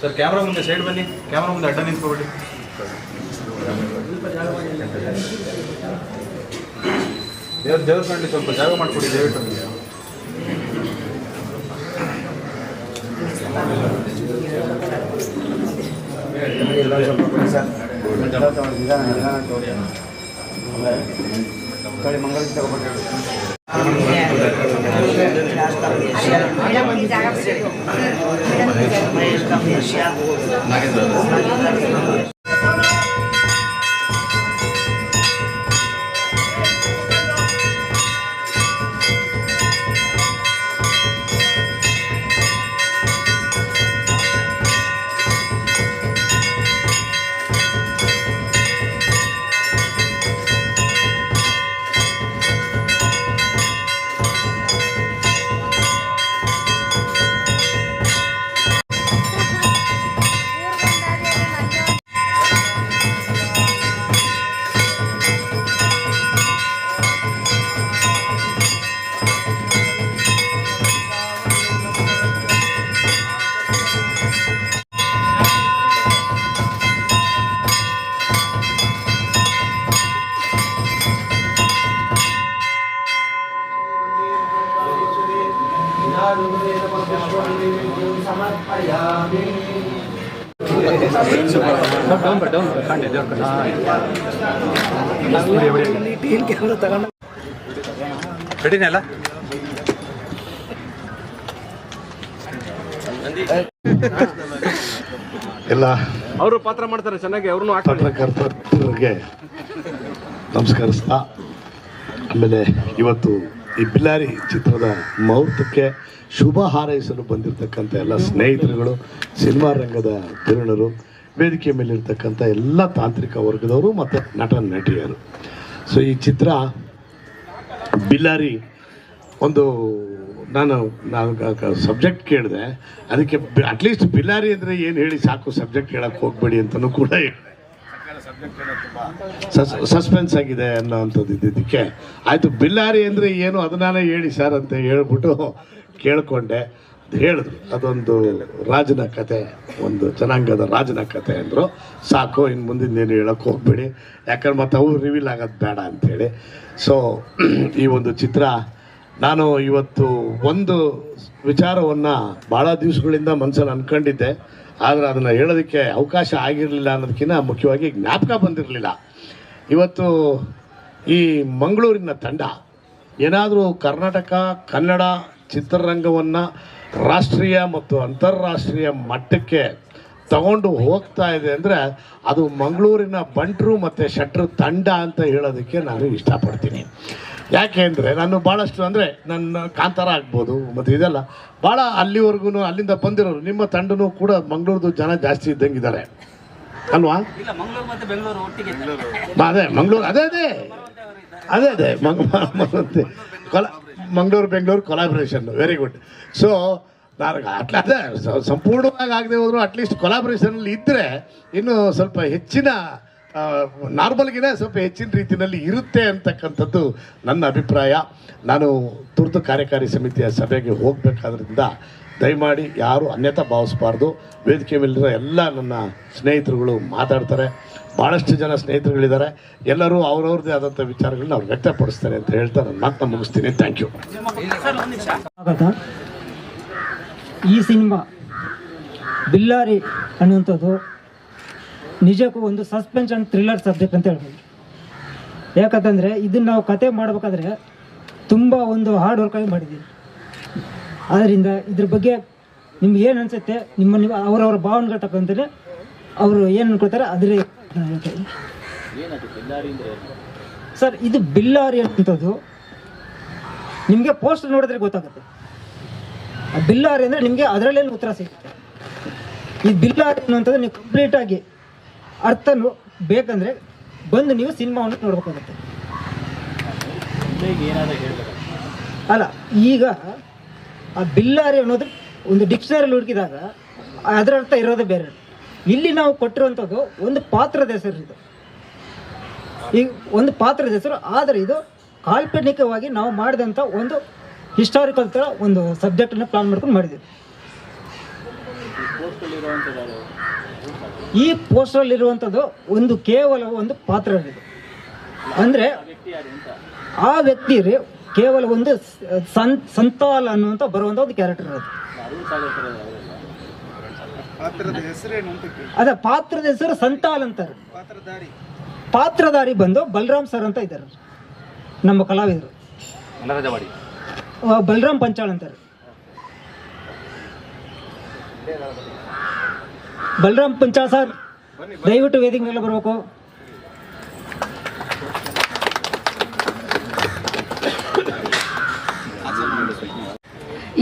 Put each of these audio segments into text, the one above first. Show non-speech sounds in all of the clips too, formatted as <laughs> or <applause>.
Sir camera ಮುಂದೆ side ಬನ್ನಿ camera ಮುಂದೆ ಅಡ್ಡ ನಿಂತ್ಕೊಬೇಡಿ ದೇವ್ರ ದೇವ್ರ ಕಂಡು ಸ್ವಲ್ಪ ಜಾಗ ಮಾಡಿಕೊಡಿ ದಯವಿಟ್ಟು. ಅಲ್ಲ ಎಲ್ಲ? ಅವರು ಪಾತ್ರ ಮಾಡ್ತಾರೆ ಚೆನ್ನಾಗಿ ಅವ್ರನ್ನೂ ಪತ್ರಕರ್ತರಿಗೆ ನಮಸ್ಕರಿಸ್ತಾ ಆಮೇಲೆ ಇವತ್ತು ಈ ಬಿಲ್ಲಾರಿ ಚಿತ್ರದ ಮುಹೂರ್ತಕ್ಕೆ ಶುಭ ಹಾರೈಸಲು ಬಂದಿರತಕ್ಕಂಥ ಎಲ್ಲ ಸ್ನೇಹಿತರುಗಳು, ಸಿನಿಮಾ ರಂಗದ ತಿರುಣರು, ವೇದಿಕೆ ಮೇಲಿರ್ತಕ್ಕಂಥ ಎಲ್ಲ ತಾಂತ್ರಿಕ ವರ್ಗದವರು ಮತ್ತು ನಟ, ನಟಿಯರು. ಸೊ ಈ ಚಿತ್ರ ಬಿಲ್ಲಾರಿ ಒಂದು ನಾನು ನಾನು ಸಬ್ಜೆಕ್ಟ್ ಕೇಳಿದೆ. ಅದಕ್ಕೆ ಅಟ್ಲೀಸ್ಟ್ ಬಿಲ್ಲಾರಿ ಅಂದರೆ ಏನು ಹೇಳಿ ಸಾಕು ಸಬ್ಜೆಕ್ಟ್ ಹೇಳಕ್ಕೆ ಹೋಗಬೇಡಿ ಅಂತಲೂ ಕೂಡ ಹೇಳಿ. ಸಸ್ ಸಸ್ಪೆನ್ಸ್ ಆಗಿದೆ ಅನ್ನೋವಂಥದ್ದು ಇದ್ದಿದ್ದಕ್ಕೆ ಆಯಿತು, ಬಿಲ್ಲಾರಿ ಅಂದರೆ ಏನು? ಅದನ್ನೇ ಹೇಳಿ ಸರ್ ಅಂತ ಹೇಳ್ಬಿಟ್ಟು ಕೇಳಿಕೊಂಡೆ. ಅದು ಹೇಳಿದ್ರು. ಅದೊಂದು ರಾಜನ ಕತೆ, ಒಂದು ಜನಾಂಗದ ರಾಜನ ಕತೆ ಅಂದರು. ಸಾಕು ಇನ್ನು ಮುಂದಿನ ಏನು ಹೇಳೋಕ್ಕೆ ಹೋಗ್ಬೇಡಿ. ಯಾಕಂದ್ರೆ ಮತ್ತೆ ಅವ್ರು ರಿವೀಲ್ ಆಗೋದು ಬೇಡ ಅಂಥೇಳಿ ಸೊ ಈ ಒಂದು ಚಿತ್ರ, ನಾನು ಇವತ್ತು ಒಂದು ವಿಚಾರವನ್ನು ಭಾಳ ದಿವಸಗಳಿಂದ ಮನಸ್ಸಲ್ಲಿ ಅಂದ್ಕೊಂಡಿದ್ದೆ ಆದರೆ ಅದನ್ನು ಹೇಳೋದಕ್ಕೆ ಅವಕಾಶ ಆಗಿರಲಿಲ್ಲ ಅನ್ನೋದಕ್ಕಿಂತ ಮುಖ್ಯವಾಗಿ ಜ್ಞಾಪಕ ಬಂದಿರಲಿಲ್ಲ. ಇವತ್ತು ಈ ಮಂಗಳೂರಿನ ತಂಡ ಏನಾದರೂ ಕರ್ನಾಟಕ, ಕನ್ನಡ ಚಿತ್ರರಂಗವನ್ನು ರಾಷ್ಟ್ರೀಯ ಮತ್ತು ಅಂತಾರಾಷ್ಟ್ರೀಯ ಮಟ್ಟಕ್ಕೆ ತಗೊಂಡು ಹೋಗ್ತಾ ಇದೆ ಅಂದರೆ ಅದು ಮಂಗಳೂರಿನ ಬಂಟ್ರು ಮತ್ತು ಶಟ್ರು ತಂಡ ಅಂತ ಹೇಳೋದಕ್ಕೆ ನಾನು ಇಷ್ಟಪಡ್ತೀನಿ. ಯಾಕೆ ಅಂದರೆ ನಾನು ಭಾಳಷ್ಟು ಅಂದರೆ ನನ್ನ ಕಾಂತಾರ ಆಗ್ಬೋದು ಮತ್ತು ಇದೆಲ್ಲ ಭಾಳ ಅಲ್ಲಿವರೆಗೂ ಅಲ್ಲಿಂದ ಬಂದಿರೋರು ನಿಮ್ಮ ತಂಡನೂ ಕೂಡ ಮಂಗಳೂರದು ಜನ ಜಾಸ್ತಿ ಇದ್ದಂಗಿದ್ದಾರೆ. ಅಲ್ವಾ? ಅದೇ ಮಂಗಳೂರು ಅದೇ ಅದೇ. ಅದೇ ಅದೇ Mangaluru ಕೊಲ Mangaluru Bengaluru collaboration very good so ನನಗೆ ಅಟ್ಲ ಅದೇ ಸಂಪೂರ್ಣವಾಗಿ ಆಗದೆ ಹೋದ್ರು ಅಟ್ಲೀಸ್ಟ್ ಕೊಲಾಬ್ರೇಷನಲ್ಲಿ ಇದ್ದರೆ ಇನ್ನು ಸ್ವಲ್ಪ ಹೆಚ್ಚಿನ ನಾರ್ಮಲ್ಗಿನ ಸ್ವಲ್ಪ ಹೆಚ್ಚಿನ ರೀತಿಯಲ್ಲಿ ಇರುತ್ತೆ ಅಂತಕ್ಕಂಥದ್ದು ನನ್ನ ಅಭಿಪ್ರಾಯ. ನಾನು ತುರ್ತು ಕಾರ್ಯಕಾರಿ ಸಮಿತಿಯ ಸಭೆಗೆ ಹೋಗಬೇಕಾದ್ರಿಂದ ದಯಮಾಡಿ ಯಾರು ಅನ್ಯತಾ ಭಾವಿಸಬಾರ್ದು. ವೇದಿಕೆ ಮೇಲಿರೋ ಎಲ್ಲ ನನ್ನ ಸ್ನೇಹಿತರುಗಳು ಮಾತಾಡ್ತಾರೆ. ಭಾಳಷ್ಟು ಜನ ಸ್ನೇಹಿತರುಗಳಿದ್ದಾರೆ. ಎಲ್ಲರೂ ಅವ್ರವ್ರದ್ದೇ ಆದಂಥ ವಿಚಾರಗಳನ್ನ ಅವ್ರು ವ್ಯಕ್ತಪಡಿಸ್ತಾರೆ ಅಂತ ಹೇಳ್ತಾ ನನ್ನ ಮಾತನ್ನ ಮುಗಿಸ್ತೀನಿ. ಥ್ಯಾಂಕ್ ಯು ಈ ಸಿನಿಮಾ ಬಿಲ್ಲಾರಿ ಅನ್ನುವಂಥದ್ದು ನಿಜಕ್ಕೂ ಒಂದು ಸಸ್ಪೆನ್ಸ್ ಅಂಡ್ ಥ್ರಿಲ್ಲರ್ ಸಬ್ಜೆಕ್ಟ್ ಅಂತ ಹೇಳ್ಬೋದು. ಯಾಕಂತಂದರೆ ಇದನ್ನು ನಾವು ಕತೆ ಮಾಡಬೇಕಾದ್ರೆ ತುಂಬ ಒಂದು ಹಾರ್ಡ್ ವರ್ಕಾಗಿ ಮಾಡಿದ್ದೀವಿ. ಆದ್ದರಿಂದ ಇದ್ರ ಬಗ್ಗೆ ನಿಮ್ಗೆ ಏನು ಅನಿಸುತ್ತೆ, ನಿಮ್ಮ ನಿಮ್ಮ ಅವರವರ ಭಾವನೆಗಳು ತಕ್ಕಂತಾರೆ ಅವರು ಏನು ಅನ್ಕೊಳ್ತಾರೆ ಅದರೇ. ಸರ್, ಇದು ಬಿಲ್ಲಾರಿ ಅಂತದ್ದು ನಿಮಗೆ ಪೋಸ್ಟರ್ ನೋಡಿದ್ರೆ ಗೊತ್ತಾಗುತ್ತೆ. ಬಿಲ್ಲಾರಿ ಅಂದರೆ ನಿಮಗೆ ಅದರಲ್ಲೇ ಉತ್ತರ ಸಿಗುತ್ತೆ. ಈ ಬಿಲ್ಲಾರಿ ಅನ್ನೋಂಥದ್ದು ನೀವು ಕಂಪ್ಲೀಟಾಗಿ ಅರ್ಥ ನೋ- ಬೇಕಂದ್ರೆ ಬಂದು ನೀವು ಸಿನಿಮಾವನ್ನು ನೋಡ್ಬೇಕಾಗುತ್ತೆ. ಅಲ್ಲ ಈಗ ಆ ಬಿಲ್ಲಾರಿ ಅನ್ನೋದು ಒಂದು ಡಿಕ್ಷನರಿಲಿ ಹುಡುಕಿದಾಗ ಅದರ ಅರ್ಥ ಇರೋದೇ ಬೇರೆ. ಇಲ್ಲಿ ನಾವು ಕೊಟ್ಟಿರುವಂಥದ್ದು ಒಂದು ಪಾತ್ರದ ಹೆಸರು ಇದು. ಈಗ ಒಂದು ಪಾತ್ರದ ಹೆಸರು ಆದರೆ ಇದು ಕಾಲ್ಪನಿಕವಾಗಿ ನಾವು ಮಾಡಿದಂಥ ಒಂದು ಹಿಸ್ಟಾರಿಕಲ್ ಥರ ಒಂದು ಸಬ್ಜೆಕ್ಟನ್ನು ಪ್ಲಾನ್ ಮಾಡ್ಕೊಂಡು ಮಾಡಿದ್ದೀವಿ. ಈ ಪೋಸ್ಟರಲ್ಲಿರುವಂಥದ್ದು ಒಂದು ಕೇವಲ ಒಂದು ಪಾತ್ರ ಇದು ಅಂದರೆ ಆ ವ್ಯಕ್ತಿ ರೀ ಕೇವಲ ಒಂದು ಸಂತಾಲ್ ಅನ್ನುವಂಥ ಬರುವಂಥ ಒಂದು ಕ್ಯಾರೆಕ್ಟರ್ ಅದು ಅದೇ ಪಾತ್ರದ ಹೆಸರು ಸಂತಾಲ್ ಅಂತಾರೆ ಪಾತ್ರಧಾರಿ. ಬಂದು ಬಲರಾಮ್ ಸರ್ ಅಂತ ಇದ್ದಾರೆ. ನಮ್ಮ ಕಲಾವಿದರು. ಬಲರಾಮ್ ಪಂಚಾಳ್ ಅಂತಾರೆ ಬಲರಾಮ್ ಪಂಚಾ ಸರ್ ದಯವಿಟ್ಟು ವೇದಿಕೆ ಮೇಲೆ ಬರಬೇಕು.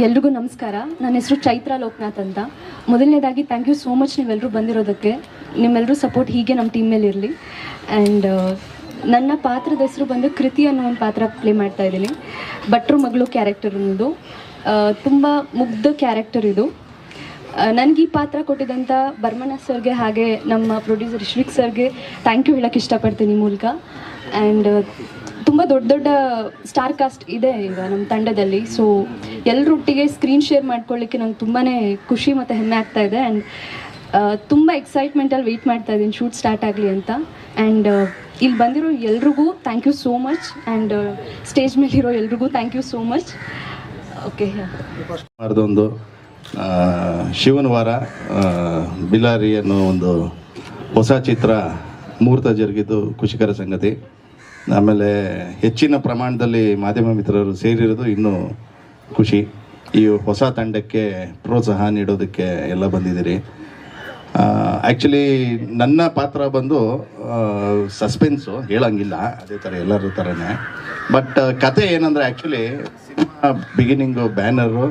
ಎಲ್ರಿಗೂ ನಮಸ್ಕಾರ. ನನ್ನ ಹೆಸರು ಚೈತ್ರ ಲೋಕನಾಥ್ ಅಂತ. ಮೊದಲನೇದಾಗಿ ಥ್ಯಾಂಕ್ ಯು ಸೋ ಮಚ್ ನೀವೆಲ್ಲರೂ ಬಂದಿರೋದಕ್ಕೆ. ನಿಮ್ಮೆಲ್ಲರೂ ಸಪೋರ್ಟ್ ಹೀಗೆ ನಮ್ಮ ಟೀಮ್ ಮೇಲೆ ಇರಲಿ. ಆ್ಯಂಡ್ ನನ್ನ ಪಾತ್ರದ ಹೆಸರು ಬಂದು ಕೃತಿ ಅನ್ನೋ ಒಂದು ಪಾತ್ರ ಪ್ಲೇ ಮಾಡ್ತಾ ಇದ್ದೀನಿ. ಭಟ್ರು ಮಗಳು ಕ್ಯಾರೆಕ್ಟರ್ ಅನ್ನೋದು. ತುಂಬ ಮುಗ್ಧ ಕ್ಯಾರೆಕ್ಟರ್ ಇದು. ನನಗೆ ಈ ಪಾತ್ರ ಕೊಟ್ಟಿದ್ದಂಥ ಬರ್ಮನ ಸರ್ಗೆ ಹಾಗೆ ನಮ್ಮ ಪ್ರೊಡ್ಯೂಸರ್ ಶ್ರೀಕ್ ಸರ್ಗೆ ಥ್ಯಾಂಕ್ ಯು ಹೇಳಕ್ಕೆ ಇಷ್ಟಪಡ್ತೀನಿ ಮೂಲಕ. ಆ್ಯಂಡ್ ತುಂಬ ದೊಡ್ಡ ದೊಡ್ಡ ಸ್ಟಾರ್ ಕಾಸ್ಟ್ ಇದೆ ಈಗ ನಮ್ಮ ತಂಡದಲ್ಲಿ. ಸೊ ಎಲ್ಲರೊಟ್ಟಿಗೆ ಸ್ಕ್ರೀನ್ ಶೇರ್ ಮಾಡ್ಕೊಳ್ಳಿಕ್ಕೆ ನಂಗೆ ತುಂಬಾ ಖುಷಿ ಮತ್ತು ಹೆಮ್ಮೆ ಆಗ್ತಾ ಇದೆ. ಆ್ಯಂಡ್ ತುಂಬ ಎಕ್ಸೈಟ್ಮೆಂಟಲ್ಲಿ ವೆಯ್ಟ್ ಮಾಡ್ತಾ ಇದ್ದೀನಿ ಶೂಟ್ ಸ್ಟಾರ್ಟ್ ಆಗಲಿ ಅಂತ. ಆ್ಯಂಡ್ ಇಲ್ಲಿ ಬಂದಿರೋ ಎಲ್ರಿಗೂ thank you so much and stage ಮೇಲಿರೋ ಎಲ್ರಿಗೂ thank you so much okay ಮಾಡಿದೊಂದು ಶಿವನ ವಾರ ಆ, ಬಿಲಾರಿ ಅನ್ನೋ ಒಂದು ಹೊಸ ಚಿತ್ರ ಮುಹೂರ್ತ ಜರುಗಿದ್ದು ಖುಷಿಕರ ಸಂಗತಿ. ಆಮೇಲೆ ಹೆಚ್ಚಿನ ಪ್ರಮಾಣದಲ್ಲಿ ಮಾಧ್ಯಮ ಮಿತ್ರರು ಸೇರಿರೋದು ಇನ್ನೂ ಖುಷಿ. ಈ ಹೊಸ ತಂಡಕ್ಕೆ ಪ್ರೋತ್ಸಾಹ ನೀಡೋದಕ್ಕೆ ಎಲ್ಲ ಬಂದಿದ್ದೀರಿ. ಆ್ಯಕ್ಚುಲಿ ನನ್ನ ಪಾತ್ರ ಬಂದು ಸಸ್ಪೆನ್ಸು ಹೇಳಂಗಿಲ್ಲ ಅದೇ ಥರ ಎಲ್ಲರ ಥರನೇ ಬಟ್ ಕತೆ ಏನಂದರೆ actually cinema beginning banner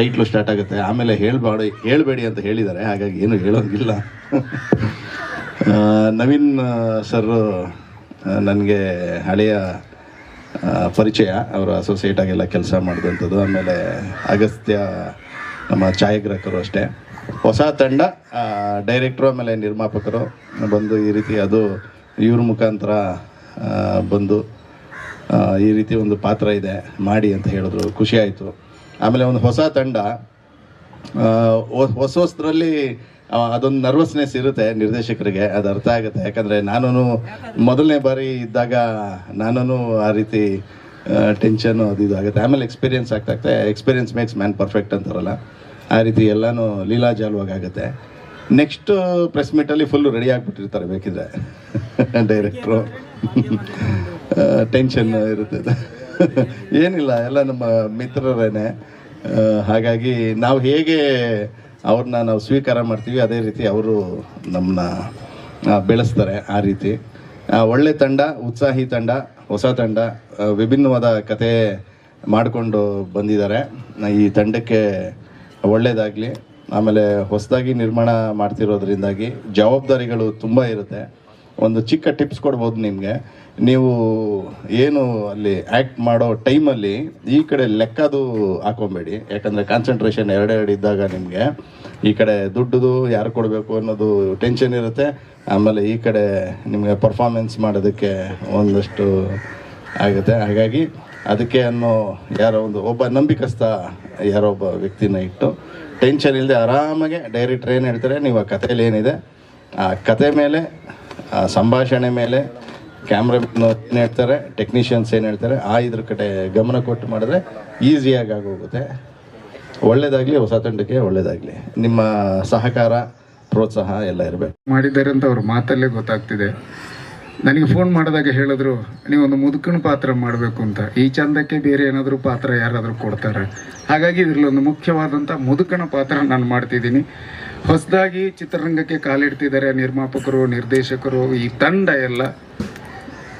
title start ಆಗುತ್ತೆ. ಆಮೇಲೆ ಹೇಳ್ಬೇಡಿ, ಹೇಳಬೇಡಿ ಅಂತ ಹೇಳಿದ್ದಾರೆ. ಹಾಗಾಗಿ ಏನು ಹೇಳೋಂಗಿಲ್ಲ. ನವೀನ್ ಸರ್ ನನಗೆ ಹಳೆಯ ಪರಿಚಯ. ಅವರು ಅಸೋಸಿಯೇಟ್ ಆಗೆಲ್ಲ ಕೆಲಸ ಮಾಡಿದಂಥದ್ದು. ಆಮೇಲೆ ಅಗಸ್ತ್ಯ ನಮ್ಮ ಛಾಯಾಗ್ರಾಹಕರು ಅಷ್ಟೇ. ಹೊಸ ತಂಡ ಡೈರೆಕ್ಟ್ರು ಆಮೇಲೆ ನಿರ್ಮಾಪಕರು ಬಂದು ಈ ರೀತಿ ಅದು ಇವ್ರ ಮುಖಾಂತರ ಬಂದು ಈ ರೀತಿ ಒಂದು ಪಾತ್ರ ಇದೆ. ಮಾಡಿ ಅಂತ ಹೇಳಿದ್ರು. ಖುಷಿ ಆಯಿತು. ಆಮೇಲೆ ಒಂದು ಹೊಸ ತಂಡ ಹೊಸ ಹೊಸದ್ರಲ್ಲಿ ಅದೊಂದು ನರ್ವಸ್ನೆಸ್ ಇರುತ್ತೆ ನಿರ್ದೇಶಕರಿಗೆ ಅದು ಅರ್ಥ ಆಗುತ್ತೆ. ಯಾಕಂದರೆ ನಾನು ಮೊದಲನೇ ಬಾರಿ ಇದ್ದಾಗ ನಾನು ಆ ರೀತಿ ಟೆನ್ಷನು ಅದು ಇದು ಆಗುತ್ತೆ. ಆಮೇಲೆ ಎಕ್ಸ್ಪೀರಿಯನ್ಸ್ ಆಗ್ತಾ ಆಗ್ತಾ ಎಕ್ಸ್ಪೀರಿಯನ್ಸ್ ಮೇಕ್ಸ್ ಮ್ಯಾನ್ ಪರ್ಫೆಕ್ಟ್ ಅಂತಾರಲ್ಲ. ಆ ರೀತಿ ಎಲ್ಲನೂ ಆಗುತ್ತೆ. ನೆಕ್ಸ್ಟ್ ಪ್ರೆಸ್ ಮೀಟಲ್ಲಿ ಫುಲ್ಲು ರೆಡಿ ಆಗಿಬಿಟ್ಟಿರ್ತಾರೆ ಬೇಕಿದ್ರೆ. <laughs> ಡೈರೆಕ್ಟ್ರು ಟೆನ್ಷನ್ <laughs> ಇರುತ್ತೆ. ಏನಿಲ್ಲ, ಎಲ್ಲ ನಮ್ಮ ಮಿತ್ರರೇನೆ. ಹಾಗಾಗಿ ನಾವು ಹೇಗೆ ಅವ್ರನ್ನ ನಾವು ಸ್ವೀಕಾರ ಮಾಡ್ತೀವಿ, ಅದೇ ರೀತಿ ಅವರು ನಮ್ಮನ್ನ ಬೆಳೆಸ್ತಾರೆ ಆ ರೀತಿ. ಒಳ್ಳೆ ತಂಡ, ಉತ್ಸಾಹಿ ತಂಡ, ಹೊಸ ತಂಡ ವಿಭಿನ್ನವಾದ ಕತೆ ಮಾಡಿಕೊಂಡು ಬಂದಿದ್ದಾರೆ. ಈ ತಂಡಕ್ಕೆ ಒಳ್ಳೆಯದಾಗಲಿ ಆಮೇಲೆ ಹೊಸದಾಗಿ ನಿರ್ಮಾಣ ಮಾಡ್ತಿರೋದ್ರಿಂದಾಗಿ ಜವಾಬ್ದಾರಿಗಳು ತುಂಬ ಇರುತ್ತೆ. ಒಂದು ಚಿಕ್ಕ ಟಿಪ್ಸ್ ಕೊಡ್ಬೋದು ನಿಮಗೆ. ನೀವು ಏನು ಅಲ್ಲಿ ಆ್ಯಕ್ಟ್ ಮಾಡೋ ಟೈಮಲ್ಲಿ ಈ ಕಡೆ ಲೆಕ್ಕದು ಹಾಕೊಬೇಡಿ. ಯಾಕಂದರೆ ಕಾನ್ಸಂಟ್ರೇಷನ್ ಎರಡೆರಡು ಇದ್ದಾಗ ನಿಮಗೆ ಈ ಕಡೆ ದುಡ್ಡುದು ಯಾರು ಕೊಡಬೇಕು ಅನ್ನೋದು ಟೆನ್ಷನ್ ಇರುತ್ತೆ. ಆಮೇಲೆ ಈ ಕಡೆ ನಿಮಗೆ ಪರ್ಫಾರ್ಮೆನ್ಸ್ ಮಾಡೋದಕ್ಕೆ ಒಂದಷ್ಟು ಆಗುತ್ತೆ. ಹಾಗಾಗಿ ಅದಕ್ಕೆ ಅನ್ನೋ ಯಾರೋ ಒಂದು ಒಬ್ಬ ನಂಬಿಕಸ್ಥ ಯಾರೋ ಒಬ್ಬ ವ್ಯಕ್ತಿನ ಇಟ್ಟು ಟೆನ್ಷನ್ ಇಲ್ಲದೆ ಆರಾಮಾಗೆ ಡೈರೆಕ್ಟ್ರ್ ಏನು ಹೇಳ್ತಾರೆ. ನೀವು ಆ ಕಥೆಯಲ್ಲಿ ಏನಿದೆ, ಆ ಕತೆ ಮೇಲೆ ಸಂಭಾಷಣೆ ಮೇಲೆ ಕ್ಯಾಮ್ರಾ ಏನು ಹೇಳ್ತಾರೆ ಟೆಕ್ನಿಷಿಯನ್ಸ್ ಏನು ಹೇಳ್ತಾರೆ, ಆ ಇದ್ರ ಕಡೆ ಗಮನ ಕೊಟ್ಟು ಮಾಡಿದ್ರೆ ಈಸಿಯಾಗಿ ಆಗೋಗುತ್ತೆ. ಒಳ್ಳೇದಾಗಲಿ, ಹೊಸ ತಂಡಕ್ಕೆ ಒಳ್ಳೇದಾಗಲಿ. ನಿಮ್ಮ ಸಹಕಾರ, ಪ್ರೋತ್ಸಾಹ ಎಲ್ಲ ಇರಬೇಕು. ಮಾಡಿದ್ದಾರೆ ಅಂತ ಅವ್ರ ಮಾತಲ್ಲೇ ಗೊತ್ತಾಗ್ತಿದೆ. ನನಗೆ ಫೋನ್ ಮಾಡಿದಾಗ ಹೇಳಿದ್ರು, ನೀವೊಂದು ಮುದುಕನ ಪಾತ್ರ ಮಾಡಬೇಕು ಅಂತ. ಈ ಚಂದಕ್ಕೆ ಬೇರೆ ಏನಾದರೂ ಪಾತ್ರ ಯಾರಾದರೂ ಕೊಡ್ತಾರೆ. ಹಾಗಾಗಿ ಇದರಲ್ಲಿ ಒಂದು ಮುಖ್ಯವಾದಂಥ ಮುದುಕನ ಪಾತ್ರ ನಾನು ಮಾಡ್ತಿದ್ದೀನಿ. ಹೊಸದಾಗಿ ಚಿತ್ರರಂಗಕ್ಕೆ ಕಾಲಿಡ್ತಿದ್ದಾರೆ ನಿರ್ಮಾಪಕರು, ನಿರ್ದೇಶಕರು, ಈ ತಂಡ ಎಲ್ಲ.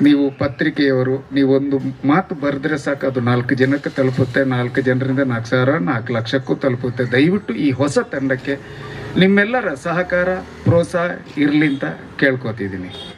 ನೀವು ಪತ್ರಿಕೆಯವರು, ನೀವೊಂದು ಮಾತು ಬರೆದ್ರೆ ಸಾಕು, ಅದು ನಾಲ್ಕು ಜನಕ್ಕೆ ತಲುಪುತ್ತೆ, ನಾಲ್ಕು ಜನರಿಂದ ನಾಲ್ಕು ಸಾವಿರ ನಾಲ್ಕು ಲಕ್ಷಕ್ಕೂ ತಲುಪುತ್ತೆ. ದಯವಿಟ್ಟು ಈ ಹೊಸ ತಂಡಕ್ಕೆ ನಿಮ್ಮೆಲ್ಲರ ಸಹಕಾರ, ಪ್ರೋತ್ಸಾಹ ಇರಲಿ ಅಂತ ಕೇಳ್ಕೊತಿದ್ದೀನಿ.